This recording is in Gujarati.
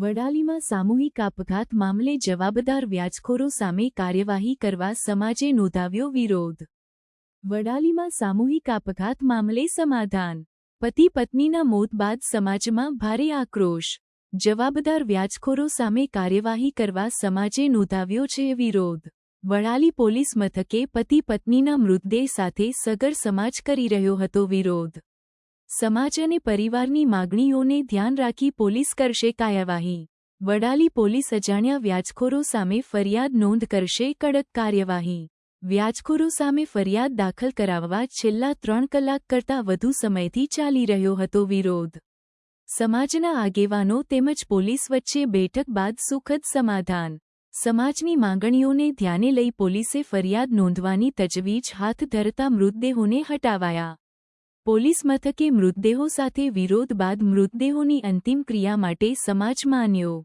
વડાલીમાં સામૂહિક આપઘાત મામલે જવાબદાર વ્યાજખોરો સામે કાર્યવાહી કરવા સમાજે નોંધાવ્યો વિરોધ. વડાલીમાં સામૂહિક આપઘાત મામલે સમાધાન. પતિ પત્નીના મોત બાદ સમાજમાં ભારે આક્રોશ. જવાબદાર વ્યાજખોરો સામે કાર્યવાહી કરવા સમાજે નોંધાવ્યો છે વિરોધ. વડાલી પોલીસ મથકે પતિ પત્નીના મૃતદેહ સાથે સગર સમાજ કરી રહ્યો હતો વિરોધ. સમાજ અને પરિવારની માગણીઓને ધ્યાન રાખી પોલીસ કરશે કાર્યવાહી. વડાલી પોલીસ અજાણ્યા વ્યાજખોરો સામે ફરિયાદ નોંધ કરશે કડક કાર્યવાહી. વ્યાજખોરો સામે ફરિયાદ દાખલ કરાવવા છેલ્લા ત્રણ કલાક કરતાં વધુ સમયથી ચાલી રહ્યો હતો વિરોધ. સમાજના આગેવાનો તેમજ પોલીસ વચ્ચે બેઠક બાદ સુખદ સમાધાન. સમાજની માંગણીઓને ધ્યાને લઈ પોલીસે ફરિયાદ નોંધવાની તજવીજ હાથ ધરતા મૃતદેહોને હટાવાયા. પોલીસ મથકે મૃતદેહો સાથે વિરોધ બાદ મૃતદેહોની અંતિમ ક્રિયા માટે સમાજ માન્યો.